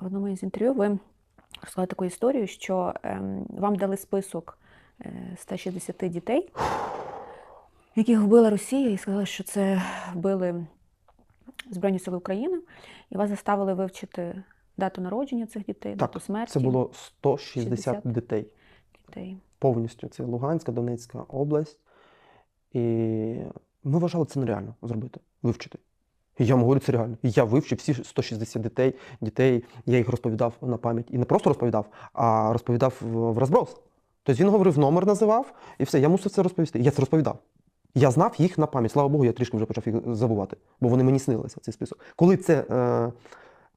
В одному із інтерв'ю ви розказали таку історію, що ем, вам дали список е, 160 дітей, яких вбила Росія, і сказали, що це вбили Збройні Сили України, і вас заставили вивчити дату народження цих дітей, Так, дату смерті Це було 160 60. дітей дітей. повністю. Це Луганська, Донецька область. І ми вважали це нереально зробити, вивчити. Я вам говорю, це реально. Я вивчив всі 160 дітей, дітей, я їх розповідав на пам'ять. І не просто розповідав, а розповідав в, в розброс. Тобто він говорив, номер називав, і все, я мусив це розповісти. Я це розповідав. Я знав їх на пам'ять. Слава Богу, я трішки вже почав їх забувати, бо вони мені снилися, цей список. Коли це е,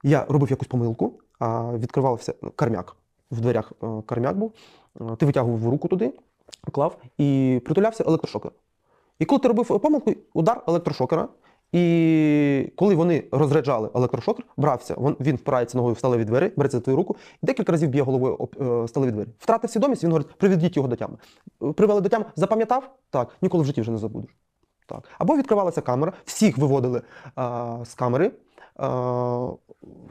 я робив якусь помилку, а відкривався кармяк. В дверях е, кармяк був, е, ти витягував руку туди, клав і притулявся електрошокер. І коли ти робив помилку, удар електрошокера. І коли вони розряджали електрошокер, брався, він, впирається ногою в сталеві двері, береться за твою руку і декілька разів б'є головою об е, сталеві двері. Втратив свідомість, він говорить, приведіть його до тями. Е, Привели до тями, запам'ятав? Так, ніколи в житті вже не забудеш. Так. Або відкривалася камера, всіх виводили а, з камери, а,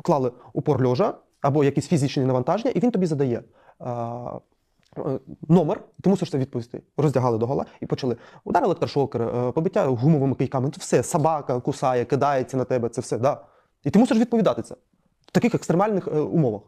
клали упор льожа, або якісь фізичні навантаження, і він тобі задає. А, Номер, ти мусиш це відповісти. Роздягали до гола і почали удар електрошокера, е, побиття гумовими кийками. Це все, собака кусає, кидається на тебе, це все. Да. І ти мусиш відповідати це в таких екстремальних е, умовах.